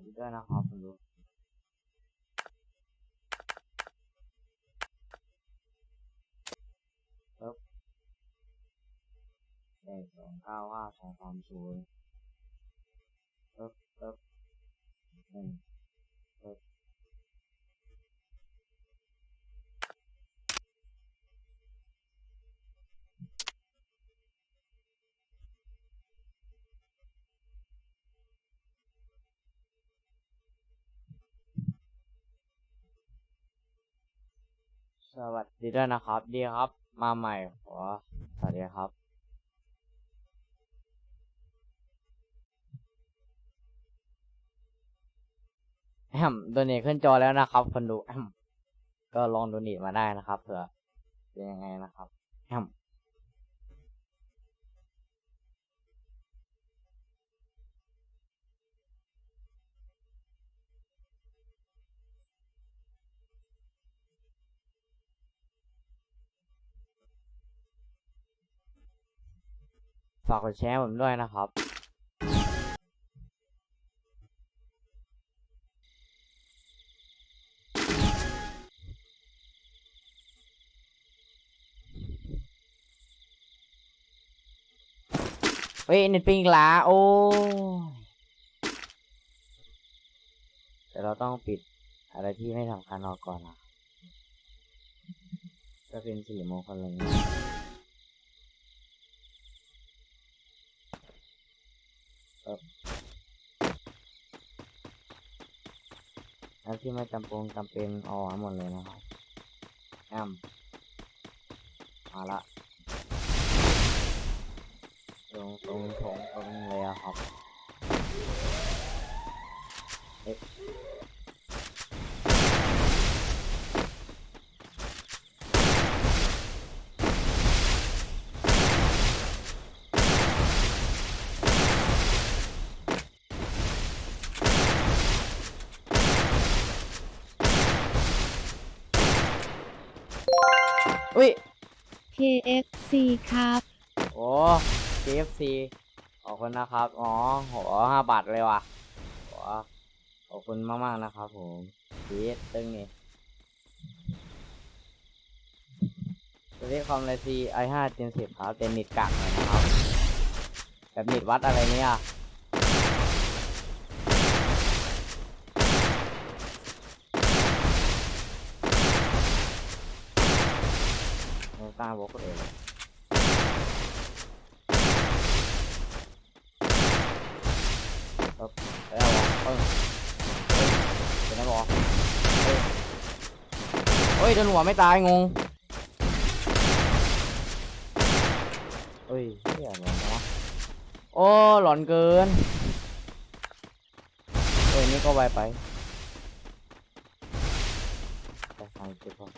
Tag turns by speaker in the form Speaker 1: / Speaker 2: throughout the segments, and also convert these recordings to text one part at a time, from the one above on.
Speaker 1: วัสดีด้วยนะครับคุณดูปึ๊บแปดสองเก้าห้าสองสามศูนย์ปึ๊บปึ๊บหนึ่งปึ๊บ สวัสดีด้วยนะครับ ดีครับ มาใหม่ขอสวัสดีครับ แอมโดเนทขึ้นจอแล้วนะครับ คนดูแอมก็ลองโดเนทมาได้นะครับเผื่อเป็นยังไงนะครับแอม ฝากกดแชร์ผมด้วยนะครับเฮ้ยเน็ตปิงลาโอ้แต่เราต้องปิดอะไรที่ไม่สำคัญออกก่อนนะก็เป็นสี่โมงคนเลย ครับแล้วที่ไม่จำเป็นจำเป็นอาอกหมดเลยนะครับแอมมาละตรงตรงตรงตรงเลยครับเอ๊ะ อุ้ย
Speaker 2: KFC ครับ
Speaker 1: โอ้ KFC ขอบคุณนะครับ อ๋อโหห้าบาทเลยว่ะโหขอบคุณมากๆนะครับผมพีทตึงนี่ตัวเลขคอมเลย C i5 Gen 10ครับเป็นนิดกักหน่อยนะครับ แบบนิดวัดอะไรเนี่ย ไม่สร้างบล็อกเองครับแล้วเออเฮ้ยเป็นไงบอกเฮ้ยโดนหัวไม่ตายงงเฮ้ยเฮียหลอนเนาะโอ้หลอนเกินเฮ้ยนี่ก็ไวไปไปฟังเก็บก่อ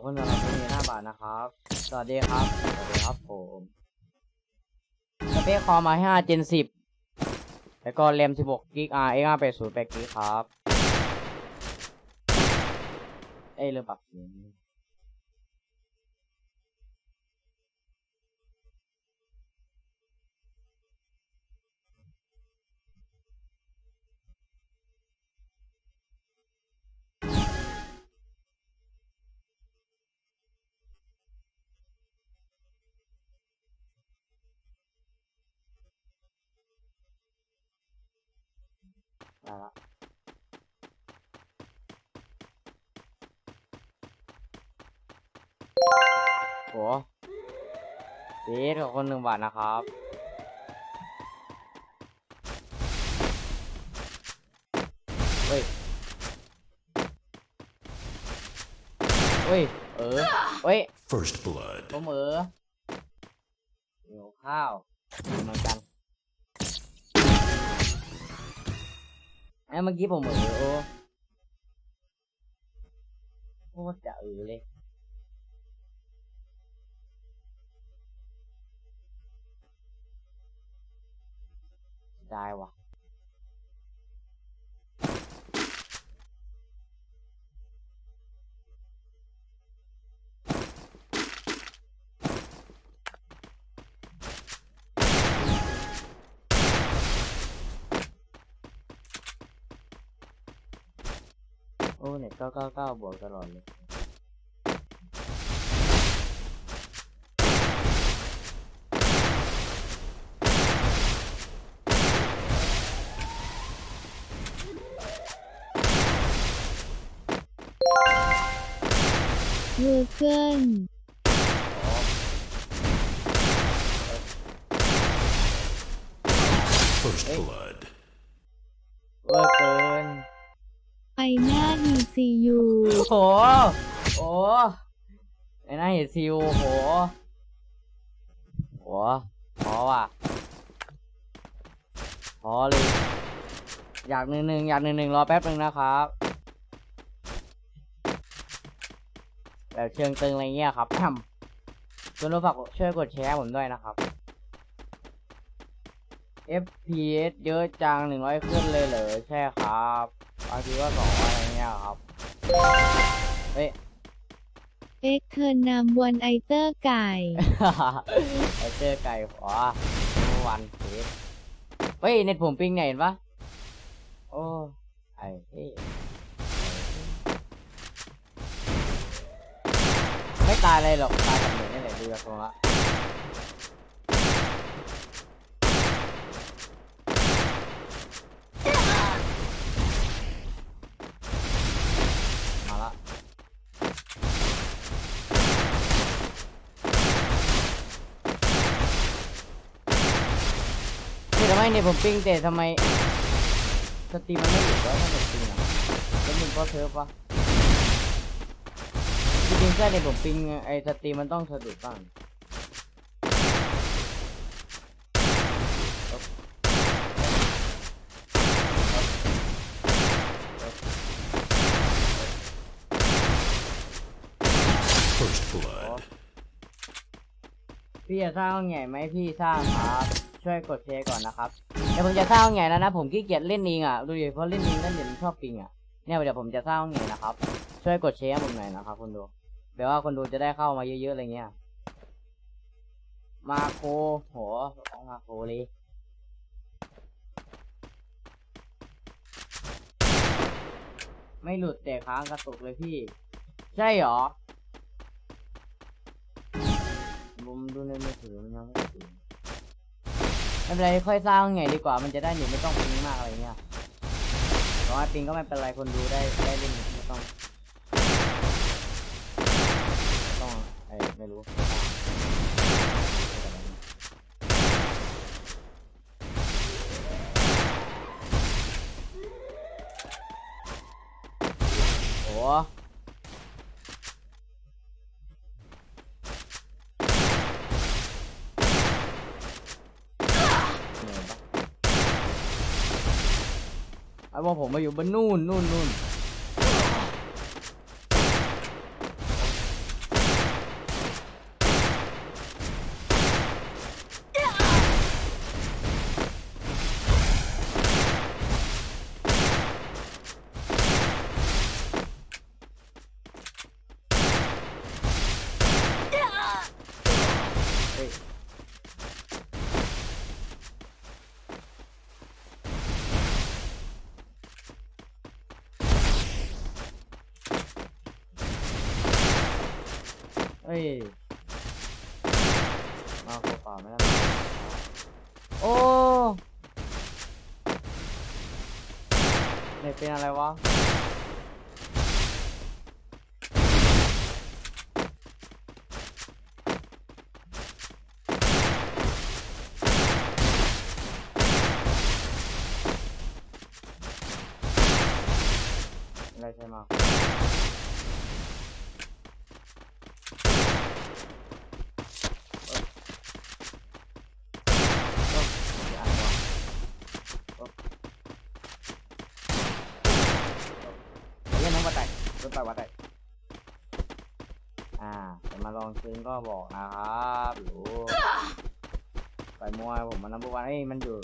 Speaker 1: อบคุณสำหรับที่มีห้าบาทนะครับ สวัสดีครับ สวัสดีครับผมสเปคคอมาห้าเจนสิบแล้วก็แรมสิบหกกิกอาร์เอ็กิกครับ เอ้ยเรื่องปรับเสียง ได้ละโหเบสขอบคุณหนึ่งบาทนะครับ เฮ้ย เฮ้ย เออ เฮ้ย
Speaker 3: First blood.
Speaker 1: ผมเออหิวข้าวเหมือนกัน ไอ้เมื่อกี้ผมเออโอ้โคตรจะเออเลยได้ว่ะ โอ้เน็ตเก้าเก้าเก้าบวกตลอดเลย
Speaker 2: เวอร์เกิน
Speaker 3: First
Speaker 1: Hey.
Speaker 3: blood.
Speaker 2: ECU
Speaker 1: โห โอ้ไอ้หน้าเห็นซิวโห โหพอว่ะพอเลย อยากหนึ่งหนึ่งอยากหนึ่งหนึ่งรอแป๊บหนึ่งนะครับแบบเชิงตึงอะไรเงี้ยครับชวนรู้ฝากช่วยกดแชร์ผมด้วยนะครับ FPS เยอะจังหนึ่งร้อยขึ้นเลยเหรอใช่ครับบางทีก็สองร้อยอะไรเงี้ยครับ เฮ้ย
Speaker 2: เอ็กเทอร์นามวันไอเตอร์ไก่
Speaker 1: ไอเจอไก่ขอเมื่อวันเทสเฮ้ยเน็ตผมปิงเนี่ยเห็นปะโอ้ไอ้เฮ้ยไม่ตายเลยหรอกตายกับเน็ตนี่แหละดูจากตรงละมาละ นี่ทำไม เนี่ยผมปิ้งแต่ทำไมสตรีมมันไม่หยุดวะถ้าผมปิ้งอะแล้วมึงก็เซิร์ฟวะจริงๆแค่เนี่ยผมปิ้งไอ้สตรีมมันต้องสะดุดบ้าง
Speaker 3: First blood.
Speaker 1: พี่จะสร้างห้องใหญ่ไหมพี่สร้างครับ ช่วยกดแชร์ก่อนนะครับเดี๋ยวผมจะสร้างห้องใหญ่แล้วนะ ผมขี้เกียจเล่นเองอะดูดิเพราะเล่นเองแล้วเดี๋ยวมันชอบปิงอะเนี่ยเดี๋ยวผมจะสร้างห้องใหญ่นะครับ ช่วยกดแชร์ผมหน่อยนะครับคนดูแปลว่าคนดูจะได้เข้ามาเยอะๆอะไรเงี้ยมาโคโหมาโคเลยไม่หลุดแต่ค้างกระตุกเลยพี่ ใช่หรอผมดูในมือถือมันยังไม่ถึง ไม่เป็นไรค่อยสร้างไงดีกว่ามันจะได้หนีไม่ต้องปิงมากอะไรเงี้ยเพราะว่าปิงก็ไม่เป็นไรคนดูได้ได้เล่น ไอ้ว่าผมมาอยู่บนนู่นนู่นนู่น เฮ้ยมาขอป่าไม่ได้โอ้เนี่ยเป็นอะไรวะ อะไรใช่ไหมเล่นน้องวัดไต่ ไปวัดได้ อ่าจะมาลองซื้อก็บอกนะครับหรือไปมวยผมมันนับวันเอ้ยมันอยู่